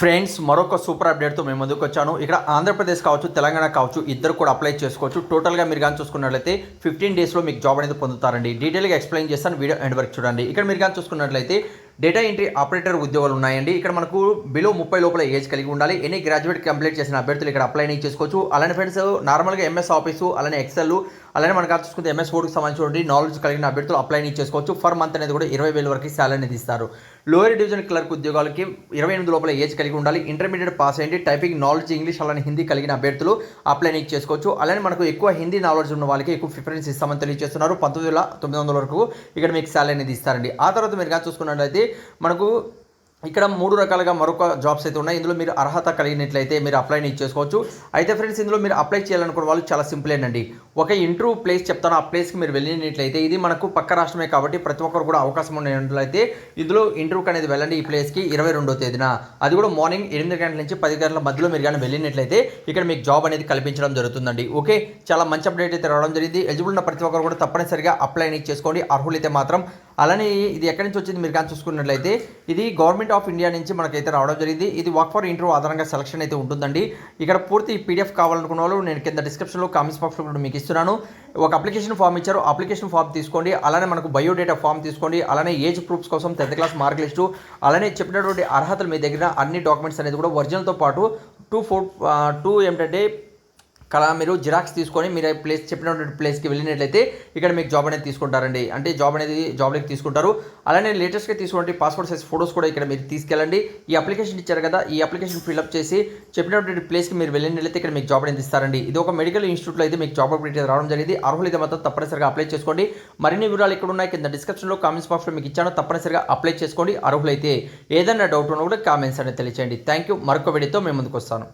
Friends మరొక super అప్డేట్తో మేము ముందుకు వచ్చాను. ఇక్కడ ఆంధ్రప్రదేశ్ కావచ్చు తెలంగాణ కావచ్చు ఇద్దరు కూడా అప్లై చేసుకోవచ్చు. టోటల్గా మీరు కానీ చూసుకున్నట్లయితే ఫిఫ్టీన్ డేస్లో మీకు జాబ్ అనేది పొందుతారండి. డీటెయిల్గా ఎక్స్ప్లెయిన్ చేస్తాను వీడియో ఎండ్ వరకు చూడండి. ఇక్కడ మీరు కానీ చూసుకున్నట్లయితే డేటా ఎంట్రీ ఆపరేటర్ ఉద్యోగాలు ఉన్నాయండి. ఇక్కడ మనకు బిలో ముప్పై లోపల ఏజ్ కలిగి ఉండాలి. ఎనీ గ్రాడ్యుయేట్ కంప్లీట్ చేసిన అభ్యర్థులు ఇక్కడ అప్లై చేసుకోవచ్చు. అలానే ఫ్రెండ్స్ నార్మల్గా ఎంఎస్ ఆఫీసు అలానే ఎక్సెల్ అలానే మనకు కాదు చూసుకుంటే ఎంఎస్ వర్డ్కి సంబంధించిన నాలెడ్జ్ కలిగిన అభ్యర్థులు అప్లై చేసుకోవచ్చు. ఫర్ మంత్ అనేది కూడా ఇరవై వేల వరకు శాలరీ అనేది ఇస్తారు. లోయర్ డివిజన్ క్లర్క్ ఉద్యోగాలకి ఇరవై ఎనిమిది లోపల ఏజ్ కలిగి ఉండాలి. ఇంటర్మీడియట్ పాస్ అయ్యింది టైపింగ్ నాలెడ్జ్ ఇంగ్లీష్ అలానే హిందీ కలిగిన అభ్యర్థులు అప్లై చేసుకోవచ్చు. అలానే మనకు ఎక్కువ హిందీ నాలెడ్జ్ ఉన్న వాళ్ళకి ఎక్కువ ప్రిఫరెన్స్ ఇస్తామని తెలియజేస్తున్నారు. పంతొమ్మిది వేల తొమ్మిది వందల వరకు ఇక్కడ మీకు శాలరీ అనేది ఇస్తారండి. ఆ తర్వాత మీరు కానీ చూసుకున్నట్లయితే మనకు ఇక్కడ మూడు రకాలుగా మరొక జాబ్స్ అయితే ఉన్నాయి. ఇందులో మీరు అర్హత కలిగినట్లయితే మీరు అప్లై చేసుకోవచ్చు. అయితే ఫ్రెండ్స్ ఇందులో మీరు అప్లై చేయాలనుకున్న వాళ్ళు చాలా సింపుల్ అండి ఒక ఇంటర్వ్యూ ప్లేస్ చెప్తాను. ఆ ప్లేస్కి మీరు వెళ్ళినట్లయితే ఇది మనకు పక్క రాష్ట్రమే కాబట్టి ప్రతి ఒక్కరు కూడా అవకాశం ఉన్నట్లయితే ఇందులో ఇంటర్వ్యూకి అనేది వెళ్ళండి ఈ ప్లేస్కి ఇరవై రెండో తేదీన. అది కూడా మార్నింగ్ ఎనిమిది గంటల నుంచి పది గంటల మధ్యలో మీరు కానీ వెళ్ళినట్లయితే ఇక్కడ మీకు జాబ్ అనేది కల్పించడం జరుగుతుందండి. ఓకే? చాలా మంచి అప్డేట్ అయితే రావడం జరిగింది. ఎలిజిబుల్ ఉన్న ప్రతి ఒక్కరు కూడా తప్పనిసరిగా అప్లై చేసుకోండి. అర్హులైతే మాత్రం అలానే ఇది ఎక్కడి నుంచి వచ్చింది మీరు కానీ చూసుకున్నట్లయితే ఇది గవర్నమెంట్ ఆఫ్ ఇండియా నుంచి మనకైతే రావడం జరిగింది. ఇది వర్క్ ఫర్ ఇంటర్వ్యూ ఆధారంగా సెలక్షన్ అయితే ఉంటుందండి. ఇక్కడ పూర్తి పీడిఎఫ్ కావాలనుకున్న వాళ్ళు నేను కింద డిస్క్రిప్షన్లో కామెంట్స్ బాక్స్లో కూడా మీకు ఇస్తున్నాను. ఒక అప్లికేషన్ ఫామ్ ఇచ్చారు. అప్లికేషన్ ఫామ్ తీసుకోండి. అలానే మనకు బయోడేటా ఫామ్ తీసుకోండి. అలానే ఏజ్ ప్రూఫ్స్ కోసం టెన్త్ క్లాస్ మార్క్ లిస్టు అలానే చెప్పినటువంటి అర్హతలు మీ దగ్గర అన్ని డాక్యుమెంట్స్ అనేది కూడా ఒరిజినల్తో పాటు టూ ఫోర్ టూ ఏంటంటే కలా మీరు జిరాక్స్ తీసుకొని మీరు ప్లేస్ చెప్పినటువంటి ప్లేస్కి వెళ్ళినట్లయితే ఇక్కడ మీకు జాబ్ అనేది తీసుకుంటారండి. అంటే జాబ్ అనేది జాబ్లోకి తీసుకుంటారు. అలానే లేటెస్ట్గా తీసుకుంటే పాస్పోర్ట్ సైజ్ ఫోటోస్ కూడా ఇక్కడ మీరు తీసుకెళ్ళండి. ఈ అప్లికేషన్ ఇచ్చారు కదా ఈ అప్లికేషన్ ఫిల్అప్ చేసి చెప్పినటువంటి ప్లేస్కి మీరు వెళ్ళినట్లయితే ఇక్కడ మీకు జాబ్ అనేది ఇస్తారండి. ఇది ఒక మెడికల్ ఇన్స్టిట్యూట్లో అయితే మీకు జాబ్ అప్డేట్ రావడం జరిగింది. అర్హులైతే మాత్రం తప్పనిసరిగా అప్లై చేసుకోండి. మరిన్ని వివరాలు ఇక్కడ ఉన్నాయి కింద డిస్క్రిప్షన్లో కామెంట్స్ బాక్స్లో మీకు ఇచ్చాను. తప్పనిసరిగా అప్లై చేసుకోండి. అర్హులైతే ఏదైనా డౌట్ ఉన్నా కూడా కామెంట్స్ అనేది తెలియచేయండి. థ్యాంక్ యూ మరొక వీడియోతో మేము ముందుకు వస్తాను.